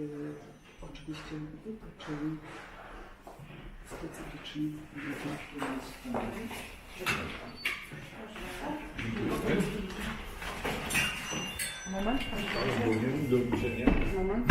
y, oczywiście wytoczyli specyficzni. Moment, Do moment.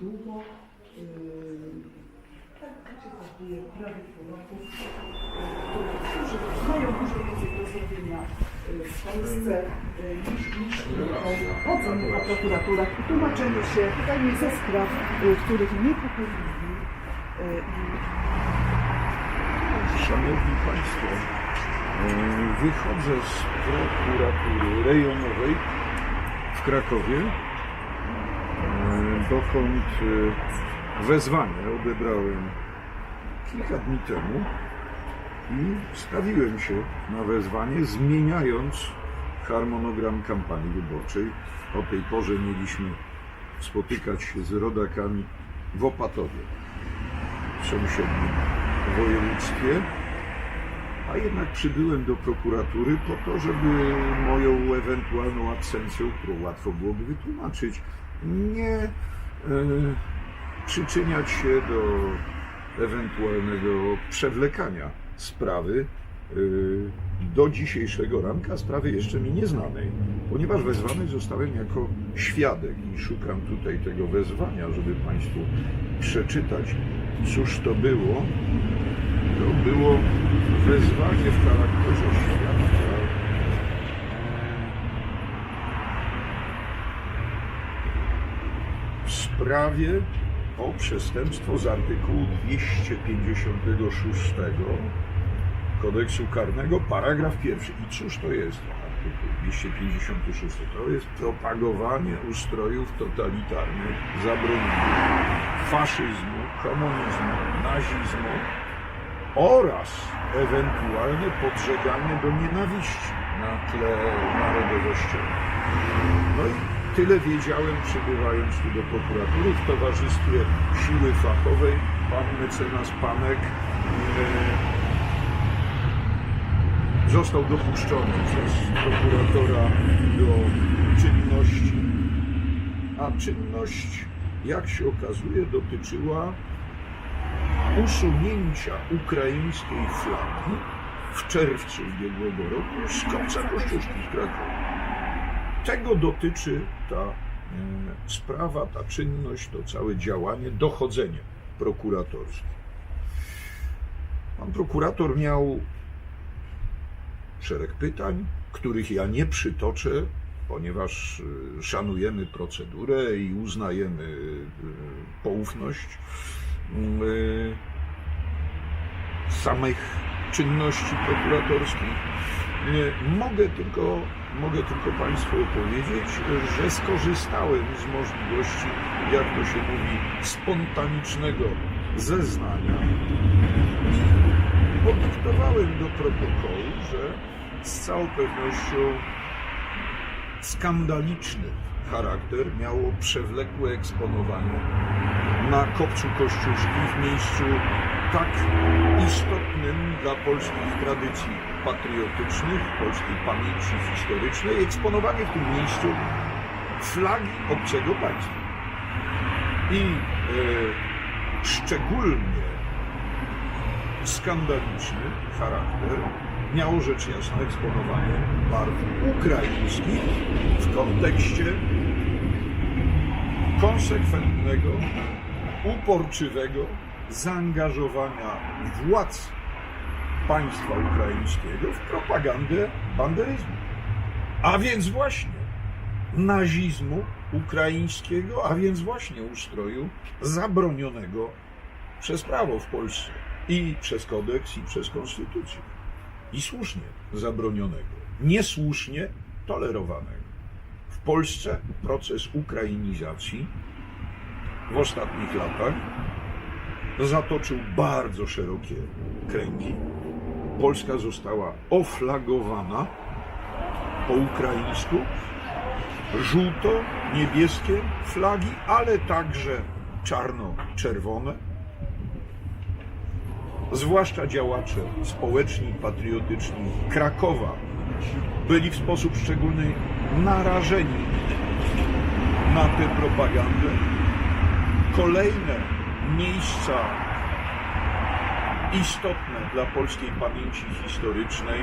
Długo. y, Tak, tak się traktuje prawie Polaków, w Polsce y, niż, niż y, prokuraturach i tłumaczenie się ze spraw, y, których nie popełnili. Szanowni Państwo, wychodzę z prokuratury rejonowej w Krakowie, dokąd wezwanie odebrałem kilka dni temu i stawiłem się na wezwanie, zmieniając harmonogram kampanii wyborczej. O tej porze mieliśmy spotykać się z rodakami w Opatowie, w sąsiednim województwie, a jednak przybyłem do prokuratury po to, żeby moją ewentualną absencją, którą łatwo byłoby wytłumaczyć, nie e, przyczyniać się do ewentualnego przewlekania sprawy e, do dzisiejszego ranka, sprawy jeszcze mi nieznanej, ponieważ wezwany zostałem jako świadek i szukam tutaj tego wezwania, żeby Państwu przeczytać, cóż to było. To było wezwanie w charakterze świadka w sprawie o przestępstwo z artykułu 256 kodeksu karnego, paragraf pierwszy. I cóż to jest artykuł 256? To jest propagowanie ustrojów totalitarnych, zabronionych, faszyzmu, komunizmu, nazizmu, oraz ewentualne podżeganie do nienawiści na tle narodowościowym. No i tyle wiedziałem przybywając tu do prokuratury w towarzystwie siły fachowej, pan mecenas Panek e, został dopuszczony przez prokuratora do czynności, a czynność, jak się okazuje, dotyczyła usunięcia ukraińskiej flagi w czerwcu ubiegłego roku z końca Kościuszki w Krakowie. Tego dotyczy ta e, sprawa, ta czynność, to całe działanie, dochodzenie prokuratorskie. Pan prokurator miał szereg pytań, których ja nie przytoczę, ponieważ e, szanujemy procedurę i uznajemy e, poufność y, samych czynności prokuratorskich. Mogę tylko, mogę tylko Państwu powiedzieć, że skorzystałem z możliwości, jak to się mówi, spontanicznego zeznania. I podyktowałem do protokołu, że z całą pewnością skandaliczny charakter miało przewlekłe eksponowanie na kopcu Kościuszki w miejscu tak istotnym dla polskich tradycji patriotycznych, polskiej pamięci historycznej, eksponowanie w tym miejscu flagi obcego państwa. I e, szczególnie skandaliczny charakter miało rzecz jasna eksponowanie barw ukraińskich w kontekście konsekwentnego, uporczywego zaangażowania władz państwa ukraińskiego w propagandę banderyzmu. A więc właśnie nazizmu ukraińskiego, a więc właśnie ustroju zabronionego przez prawo w Polsce i przez kodeks, i przez konstytucję. I słusznie zabronionego, niesłusznie tolerowanego. W Polsce proces ukrainizacji w ostatnich latach zatoczył bardzo szerokie kręgi. Polska została oflagowana po ukraińsku żółto-niebieskie flagi, ale także czarno-czerwone. zwłaszcza działacze społeczni, patriotyczni Krakowa, byli w sposób szczególny narażeni na tę propagandę. Kolejne miejsca istotne dla polskiej pamięci historycznej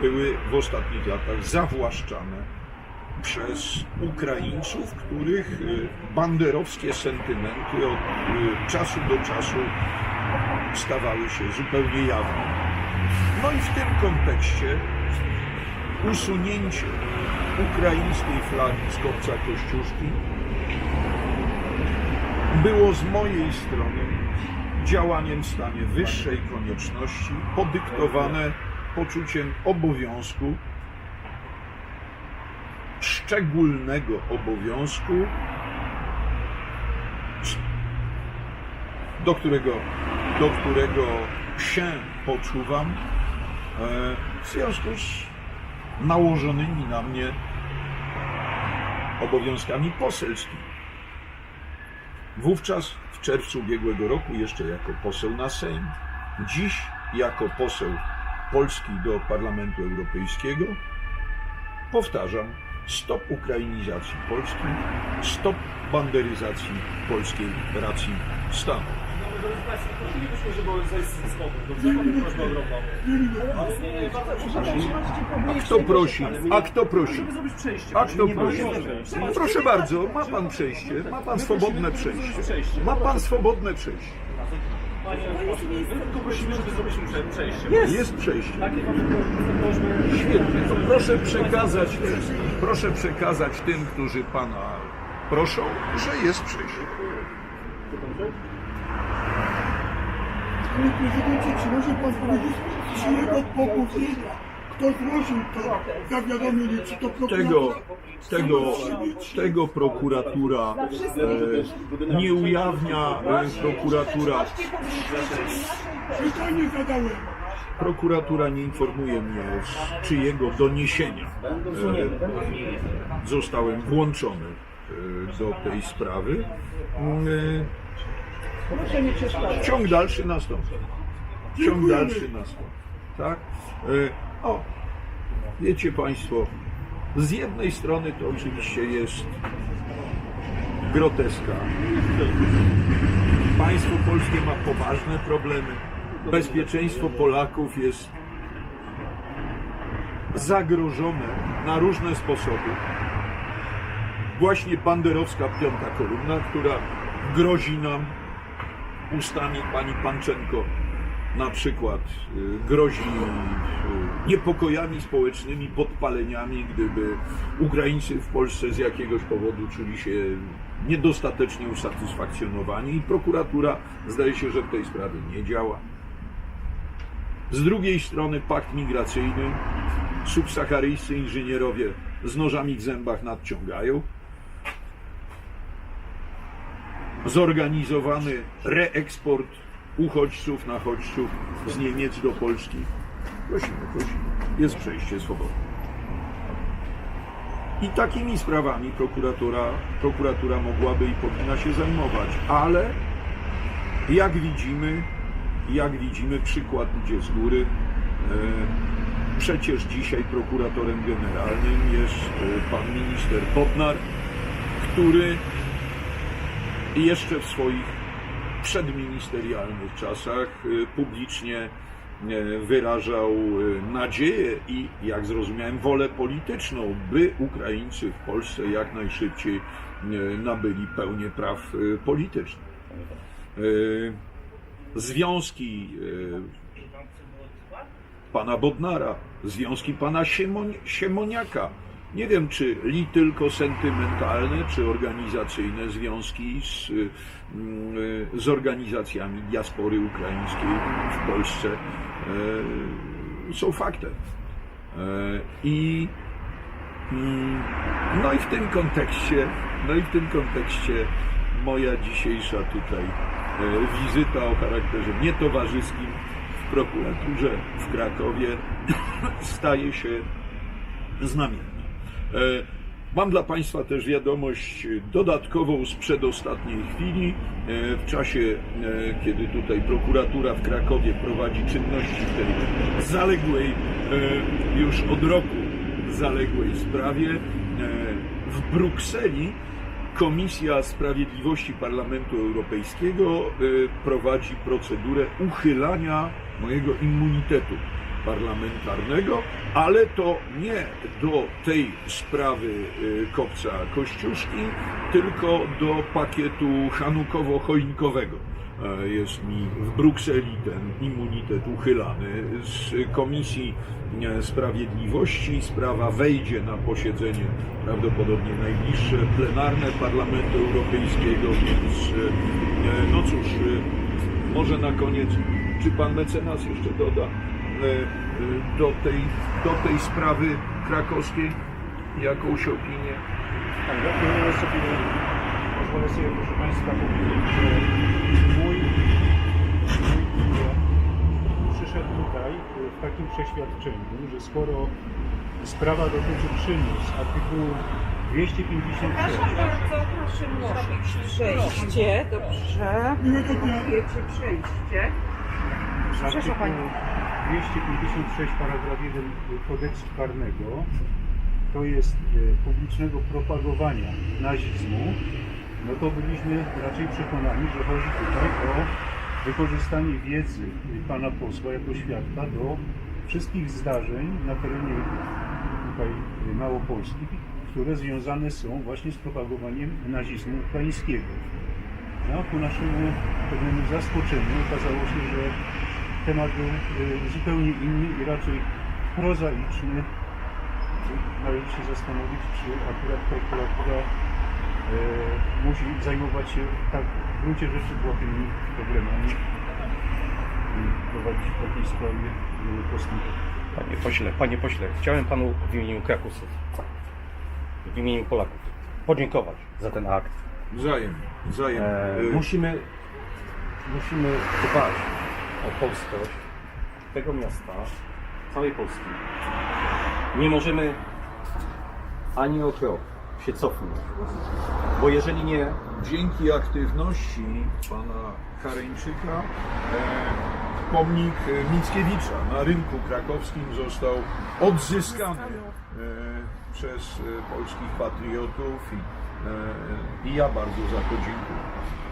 były w ostatnich latach zawłaszczane przez Ukraińców, których y, banderowskie sentymenty od y, czasu do czasu stawały się zupełnie jawne. No i w tym kontekście usunięcie ukraińskiej flagi z kopca Kościuszki było z mojej strony działaniem w stanie wyższej konieczności, podyktowane poczuciem obowiązku, szczególnego obowiązku, do którego, do którego się poczuwam e, w związku z nałożonymi na mnie obowiązkami poselskimi. Wówczas w czerwcu ubiegłego roku jeszcze jako poseł na Sejm, dziś jako poseł Polski do Parlamentu Europejskiego powtarzam, stop ukrainizacji Polski, stop banderyzacji polskiej racji stanu. Drodzy Państwo, prosilibyśmy, żeby zejść z stołu. Dobrze, mamy prośbę ogromną. Ale nie, nie, bardzo proszę. A kto prosi? A kto prosi? Żeby zrobić przejście. A kto prosi? Proszę bardzo, ma pan przejście, ma pan swobodne przejście. Ma pan swobodne przejście. Panie pośle, my tylko prosimy, żeby zrobić prze- przejście. Jest przejście. Takie mamy prośby. Świetnie. To proszę przekazać, proszę przekazać tym, którzy pana proszą, że jest przejście. Panie prezydencie, czy może pan powiedzieć, czy jego pobudzenia, kto złożył to zawiadomienie, czy to prokurator? Tego, tego, tego prokuratura e, nie ujawnia, e, prokuratura, Pytanie zadałem. prokuratura nie informuje mnie, z czyjego doniesienia e, zostałem włączony e, do tej sprawy. E, Proszę nie przeszkadzać. Ciąg dalszy nastąpi. Ciąg dalszy nastąpi. Tak? E, O, wiecie Państwo, z jednej strony to oczywiście jest groteska. Państwo polskie ma poważne problemy. Bezpieczeństwo Polaków jest zagrożone na różne sposoby. Właśnie banderowska piąta kolumna, która grozi nam ustami pani Panczenko na przykład y, grozi y, niepokojami społecznymi, podpaleniami, gdyby Ukraińcy w Polsce z jakiegoś powodu czuli się niedostatecznie usatysfakcjonowani i prokuratura zdaje się, że w tej sprawie nie działa. Z drugiej strony pakt migracyjny, subsaharyjscy inżynierowie z nożami w zębach nadciągają. Zorganizowany reeksport uchodźców, nachodźców z Niemiec do Polski. Prosimy, prosimy. Jest przejście swobodne. I takimi sprawami prokuratura, prokuratura mogłaby i powinna się zajmować, ale jak widzimy, jak widzimy, przykład idzie z góry. E, Przecież dzisiaj prokuratorem generalnym jest e, pan minister Bodnar, który jeszcze w swoich przedministerialnych czasach y, publicznie y, wyrażał y, nadzieję i, jak zrozumiałem, wolę polityczną, by Ukraińcy w Polsce jak najszybciej nabyli pełnię praw politycznych. Związki pana Bodnara, związki pana Siemon, Siemoniaka. Nie wiem, czy li tylko sentymentalne, czy organizacyjne związki z, y, z organizacjami diaspory ukraińskiej w Polsce y, są faktem. Y, I mm, no i w tym kontekście, no i w tym kontekście moja dzisiejsza tutaj e, wizyta o charakterze nietowarzyskim w prokuraturze w Krakowie staje się znamienna. E, Mam dla Państwa też wiadomość dodatkową z przedostatniej chwili. E, W czasie, e, kiedy tutaj prokuratura w Krakowie prowadzi czynności w tej zaległej, już od roku zaległej sprawie, w Brukseli Komisja Sprawiedliwości Parlamentu Europejskiego prowadzi procedurę uchylania mojego immunitetu parlamentarnego, ale to nie do tej sprawy y, kopca Kościuszki, tylko do pakietu chanukowo-choinkowego. E, Jest mi w Brukseli ten immunitet uchylany. Z Komisji e, Sprawiedliwości sprawa wejdzie na posiedzenie prawdopodobnie najbliższe plenarne Parlamentu Europejskiego, więc e, no cóż, może na koniec, czy pan mecenas jeszcze doda do tej, do tej sprawy krakowskiej jakąś opinię? Tak, ja sobie, pozwolę sobie, proszę Państwa, powiedzieć, że mój, mój przyszedł tutaj y, w takim przeświadczeniu, że skoro sprawa dotyczy z artykułu 256, Przepraszam bardzo, proszę mi zrobić przejście, dobrze. Wiecie, przejście. Przepraszam Pani. Artykułu 256 paragraf 1 kodeksu karnego, to jest y, publicznego propagowania nazizmu, no to byliśmy raczej przekonani, że chodzi tutaj o wykorzystanie wiedzy pana posła jako świadka do wszystkich zdarzeń na terenie tutaj Małopolski, które związane są właśnie z propagowaniem nazizmu ukraińskiego. No, ku naszemu pewnemu zaskoczeniu okazało się, że temat był y, zupełnie inny i raczej prozaiczny. Należy się zastanowić, czy akurat prokuratura e, musi zajmować się tak w gruncie rzeczy błahymi problemami i prowadzić w takiej sprawie e, postępowanie. Panie pośle, panie pośle, chciałem panu w imieniu Krakusów, w imieniu Polaków podziękować za ten akt. Wzajemnie, wzajemnie. E, E, musimy, musimy dbać o polskość tego miasta, całej Polski. Nie możemy ani o krok się cofnąć, bo jeżeli nie, Dzięki aktywności pana Kareńczyka e, pomnik e, Mickiewicza na rynku krakowskim został odzyskany e, przez e, polskich patriotów i, i ja bardzo za to dziękuję.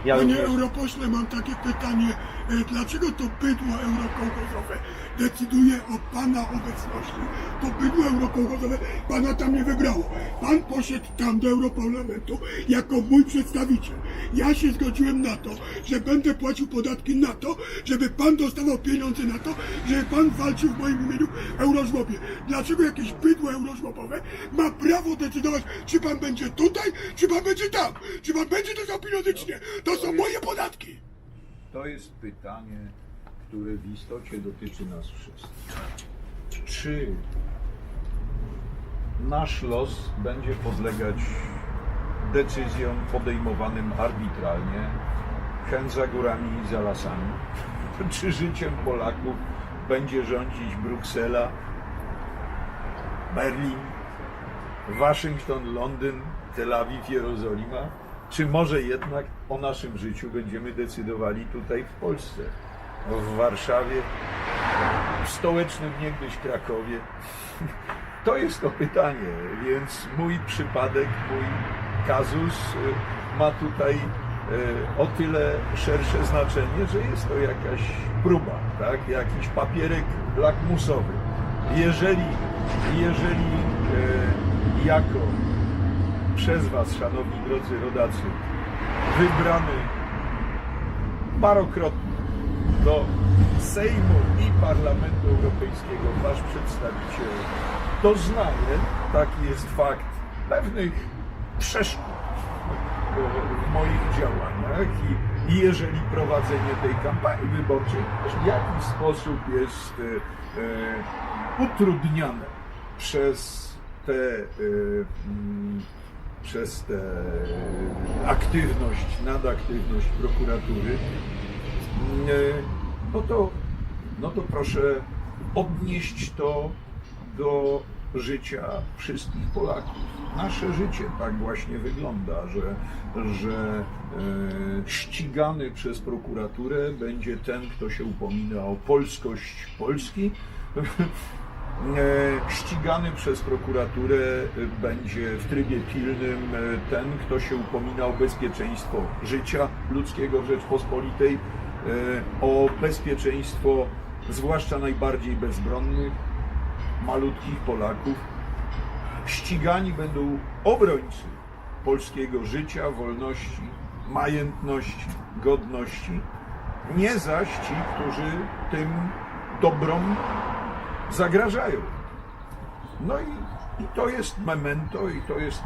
ja Panie również, europośle, mam takie pytanie. E, Dlaczego to bydło eurokołchozowe decyduje o Pana obecności? To bydło eurokołchozowe Pana tam nie wybrało. Pan poszedł tam do Europarlamentu jako mój przedstawiciel. Ja się zgodziłem na to, że będę płacił podatki na to, żeby Pan dostawał pieniądze na to, żeby Pan walczył w moim imieniu w eurożłobie. Dlaczego jakieś bydło eurożłobowe ma prawo decydować, czy Pan będzie tutaj, czy Pan będzie tam? Czy Pan będzie dostał pieniądze, czy nie? To są moje podatki. To jest pytanie, które w istocie dotyczy nas wszystkich. Czy nasz los będzie podlegać decyzjom podejmowanym arbitralnie, chęt za górami i za lasami? Czy życiem Polaków będzie rządzić Bruksela, Berlin, Waszyngton, Londyn, Tel Awiw, Jerozolima? Czy może jednak o naszym życiu będziemy decydowali tutaj w Polsce, w Warszawie, w stołecznym niegdyś Krakowie? To jest to pytanie, więc mój przypadek, mój kazus y, ma tutaj y, o tyle szersze znaczenie, że jest to jakaś próba, tak? jakiś papierek lakmusowy. Jeżeli, jeżeli y, jako przez Was, szanowni drodzy rodacy, wybrany parokrotnie do Sejmu i Parlamentu Europejskiego Wasz przedstawiciel doznaje, taki jest fakt, pewnych przeszkód w moich działaniach i, jeżeli prowadzenie tej kampanii wyborczej w jakiś sposób jest e, utrudniane przez te e, przez tę aktywność, nadaktywność prokuratury, e, no to, no to proszę odnieść to do życia wszystkich Polaków. Nasze życie tak właśnie wygląda, że, że e, ścigany przez prokuraturę będzie ten, kto się upomina o polskość Polski. E, ścigany przez prokuraturę będzie w trybie pilnym e, ten, kto się upomina o bezpieczeństwo życia ludzkiego w Rzeczpospolitej, e, o bezpieczeństwo zwłaszcza najbardziej bezbronnych, malutkich Polaków. Ścigani będą obrońcy polskiego życia, wolności, majętności, godności, nie zaś ci, którzy tym dobrom zagrażają. No i, i to jest memento, i to jest